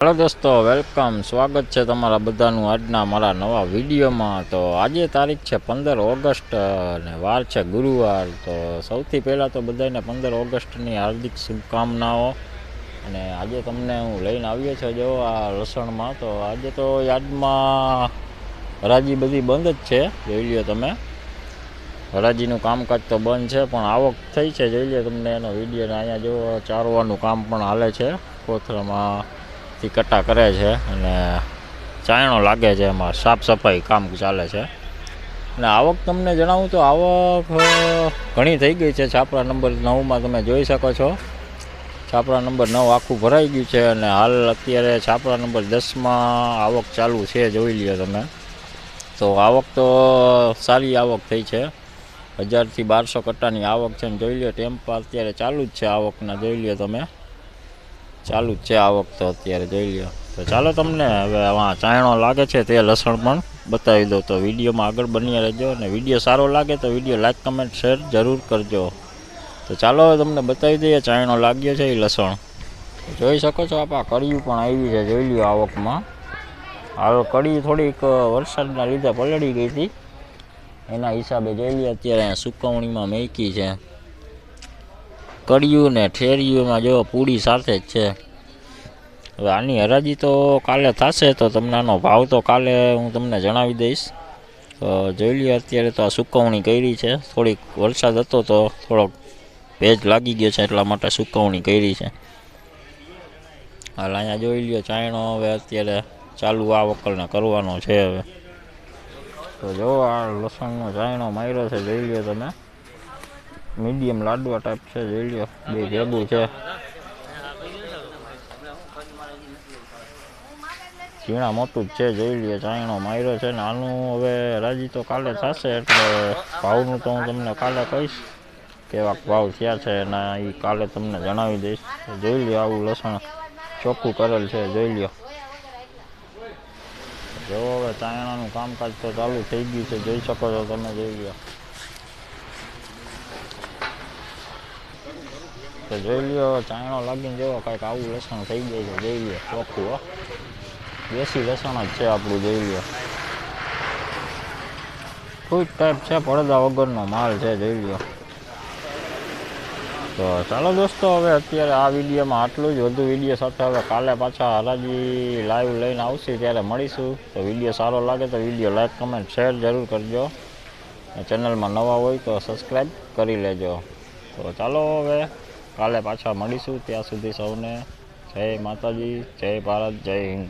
Hello દોસ્તો, welcome. સ્વાગત છે તમારા બધાનું આજના મારા નવા વિડીયોમાં. તો આજે તારીખ છે પંદર ઓગસ્ટ અને વાર છે ગુરુવાર. તો સૌથી પહેલાં તો બધાને પંદર ઓગસ્ટની હાર્દિક શુભકામનાઓ. અને આજે તમને હું લઈને આવ્યો છું જો આ લસણમાં. તો આજે તો યાદમાં હરાજી બધી બંધ જ છે, જોઈ લ્યો તમે. હરાજીનું કામકાજ તો બંધ છે, પણ આવક થઈ છે, જોઈ લ્યો તમને એનો વીડિયો અહીંયા જો ચારવાનું કામ પણ હાલે છે, કોથળામાં. થી કટ્ટા કરે છે અને ચાયણો લાગે છે, એમાં સાફ સફાઈ કામ ચાલે છે. અને આવક તમને જણાવું તો આવક ઘણી થઈ ગઈ છે. છાપરા નંબર નવમાં તમે જોઈ શકો છો. છાપરા નંબર નવ આખું ભરાઈ ગયું છે અને હાલ અત્યારે છાપરા નંબર દસમાં આવક ચાલુ છે, જોઈ લ્યો તમે. તો આવક તો સારી આવક થઈ છે. હજારથી બારસો કટ્ટાની આવક છે ને જોઈ લ્યો ટેમ્પા અત્યારે ચાલુ જ છે આવકના, જોઈ લ્યો તમે. ચાલુ જ છે આવક તો અત્યારે, જોઈ લ્યો. તો ચાલો તમને હવે આમાં ચાયણો લાગે છે તે લસણ પણ બતાવી દો તો વિડીયોમાં આગળ બની રહેજો અને વીડિયો સારો લાગે તો વીડિયો લાઈક, કમેન્ટ, શેર જરૂર કરજો. તો ચાલો હવે તમને બતાવી દઈએ ચાયણો લાગ્યો છે એ લસણ. જોઈ શકો છો આપા કડિયું પણ આવી છે, જોઈ લ્યો આવકમાં. હાલ કડી થોડીક વરસાદના લીધે પલળી ગઈ હતી. એના હિસાબે જોઈ લઈએ અત્યારે અહીંયા સુકવણીમાં મેકી છે. કડિયું ને ઠેરિયુંમાં જો પૂડી સાથે જ છે. હવે આની હરાજી તો કાલે થશે, તો તમને આનો ભાવ તો કાલે હું તમને જણાવી દઈશ. તો જોઈ લઈએ અત્યારે તો આ સુકવણી કરી છે. થોડીક વરસાદ હતો તો થોડોક ભેજ લાગી ગયો છે, એટલા માટે સુકવણી કરી છે. હાલ અહીંયા જોઈ લ્યો, ચાયણો હવે અત્યારે ચાલુ આ વકલને કરવાનો છે હવે. તો જો આ લસણનો ચાયણો માર્યો છે, જોઈ લ્યો તમે. મીડિયમ લાડવા ટાઈપ છે, જોઈ લ્યો. બે ભેગું છે. ઝીણા મોટું જ છે, જોઈ લ્યો, ચાયણો માર્યો છે ને આનું હવે રાજી તો કાલે થશે, એટલે ભાવનું તો હું તમને કાલે કહીશ કેવા ભાવ થયા છે અને એ કાલે તમને જણાવી દઈશ. જોઈ લ્યો આવું લસણ ચોખ્ખું કરેલ છે, જોઈ લ્યો. જો હવે ચાયણાનું કામકાજ તો ચાલુ થઈ ગયું છે, જોઈ શકો છો તમે, જોઈ લ્યો. તો જોઈ લ્યો ચાયણો લાગીને જેવો કાંઈક આવું લસણ થઈ જાય છે, જોઈ લ્યો, ચોખ્ખું, હો. દેશી લસણ જ છે આપણું, જોઈ લ્યો. ફૂટ ટાઈપ છે, પડદા વગરનો માલ છે, જોઈ લ્યો. તો ચાલો દોસ્તો, હવે અત્યારે આ વિડીયોમાં આટલું જ. વધુ વીડિયો સાથે હવે કાલે પાછા હરાજી લાઈવ લઈને આવશે, ત્યારે મળીશું. તો વીડિયો સારો લાગે તો વીડિયો લાઈક કમેન્ટ શેર જરૂર કરજો. ચેનલમાં નવા હોય તો સબસ્ક્રાઈબ કરી લેજો. તો ચાલો હવે. કાલે પાછા મળીશું ત્યાં સુધી સૌને જય માતાજી જય ભારત જય હિન્દ.